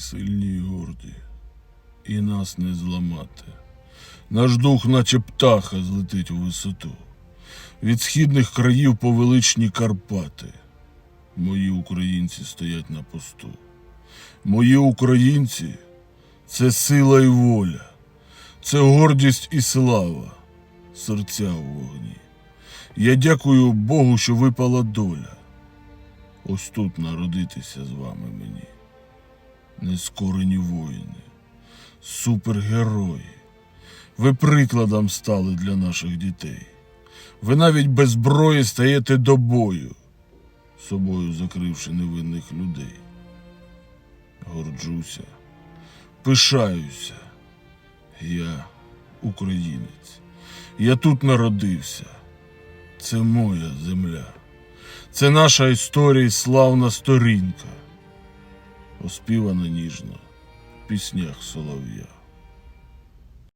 сильні й горді, і нас не зламати. Наш дух, наче птаха, злетить у висоту. Від східних країв по величні Карпати. Мої українці стоять на посту. Мої українці це сила і воля, це гордість і слава, серця у вогні. Я дякую Богу, що випала доля. Ось тут народитися з вами мені. Нескорені воїни, супергерої. Ви прикладом стали для наших дітей. Ви навіть без зброї стаєте до бою, собою закривши невинних людей. Горджуся, пишаюся. Я українець. Я тут народився. Це моя земля. Це наша історія і славна сторінка, оспівана ніжно в піснях солов'я.